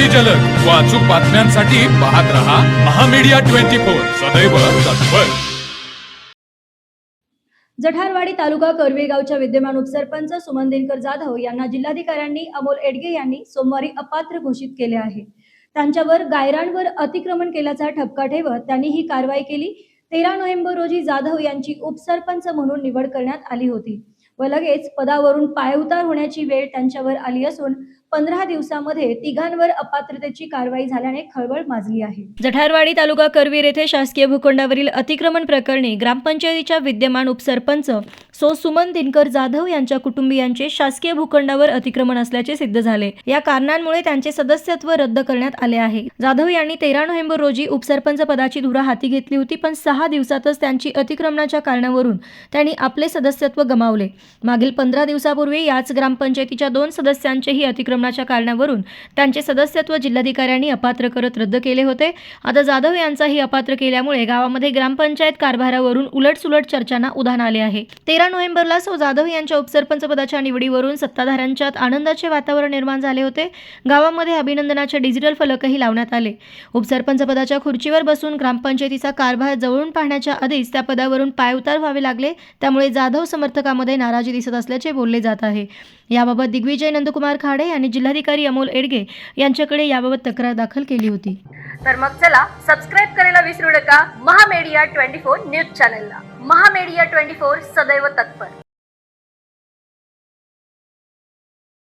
अगदी जलद. व अचूक बातम्यांसाठी पाहत रहा महामीडिया ट्वेंटी फोर. सदैव तत्पर. जठारवाडी तालुका करवीर गावच्या विद्यमान उपसरपंच सुमन दिनकर जाधव यांना जिल्हाधिकाऱ्यांनी अमोल एडगे यांनी सोमवारी अपात्र घोषित केले आहे. त्यांच्यावर गायरांवर अतिक्रमण केल्याचा ठपका ठेवत त्यांनी ही कारवाई केली. तेरा नोव्हेंबर रोजी जाधव यांची उपसरपंच म्हणून निवड करण्यात आली होती व लगेच पदावरून पायउतार होण्याची वेळ त्यांच्यावर आली असून पंधरा दिवसामध्ये तिघांवर अपात्रतेची कारवाई झाल्याने खळबळ माजली आहे. जठारवाडी तालुका करवीर येथे शासकीय भूखंडावरील अतिक्रमण प्रकरणी ग्रामपंचायतीच्या विद्यमान उपसरपंच सो सुमन दिनकर जाधव यांच्या कुटुंबियांचे शासकीय भूखंडावर अतिक्रमण असल्याचे सिद्ध झाले. या कारणांमुळे त्यांचे सदस्यत्व रद्द करण्यात आले आहे. जाधव यांनी तेरा नोव्हेंबर रोजी उपसरपंच पदाची धुरा हाती घेतली होती पण सहा दिवसातच त्यांची अतिक्रमणाच्या कारणावरून त्यांनी आपले सदस्यत्व गमावले. मागील पंधरा दिवसापूर्वी याच ग्रामपंचायतीच्या दोन सदस्यांचेही अतिक्रमण अतिक्रमणाच्या कारणावरून त्यांचे सदस्यत्व जिल्हाधिकाऱ्यांनी अपात्र करत रद्द केले होते. आता जाधव यांचाही अपात्र केल्यामुळे गावामध्ये ग्रामपंचायत कारभारावरून उलटसुलट चर्चांना उधाण आले आहे. तेरा नोव्हेंबरला सौ जाधव यांच्या उपसरपंच पदाच्या निवडीवरून सत्ताधाऱ्यांच्यात आनंदाचे वातावरण निर्माण झाले होते. गावामध्ये अभिनंदनाचे डिजिटल फलकही लावण्यात आले. उपसरपंच पदाच्या खुर्चीवर बसून ग्रामपंचायतीचा कारभार जवळून पाहण्याच्या आधीच त्या पदावरून पायउतार व्हावे लागले. त्यामुळे जाधव समर्थकामध्ये नाराजी दिसत असल्याचे बोलले जात आहे. याबाबत दिग्विजय नंदकुमार खाडे यांनी जिल्हाधिकारी अमोल एडगे यांच्याकडे याबाबत तक्रार दाखल केली होती. तर मग चला सबस्क्राईब करायला विसरू नका. महामेडिया ट्वेंटी फोर न्यूज चॅनलला. महामेडिया ट्वेंटी फोर सदैव तत्पर.